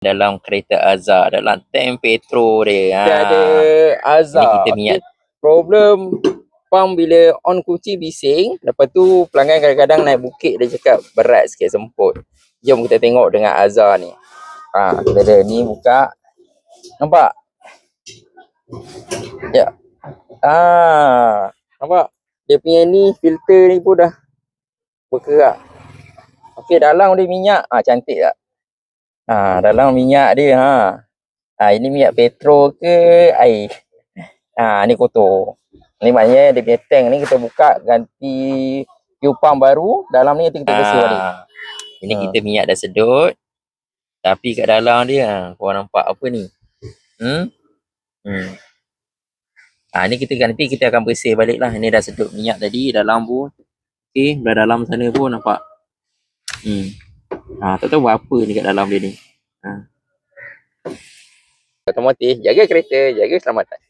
dalam kereta Azhar dalam tank petrol dia. Kita Ha. ada azar. Ini kita minyak. Problem pump bila on kunci bising. Lepas tu pelanggan kadang-kadang naik bukit dia cakap berat sikit semput. Jom kita tengok dengan azar ni. Ha, kita ada ni buka. Nampak? Ya. Ah, nampak? Dia punya ni filter ni pun dah berkerak. Okey, dalam dia minyak. Ah, cantik tak? Ah, dalam minyak dia ha. Ah, ini minyak petrol ke air? Ah, ni kotor. Ni maknanya dia punya tank ni kita buka ganti fuel pump baru, dalam ni kita bersih balik. Ha. Ini Ha. kita minyak dah sedut. Tapi kat dalam dia, ha, korang nampak apa ni? Hmm? Hmm. Ha, ni kita nanti kita akan bersih balik lah. Ini dah sedut minyak tadi dalam pun. Okey, dah dalam sana pun nampak. Hmm. Ha, tak tahu buat apa ni kat dalam dia ni. Otomotif, jaga kereta, jaga keselamatan.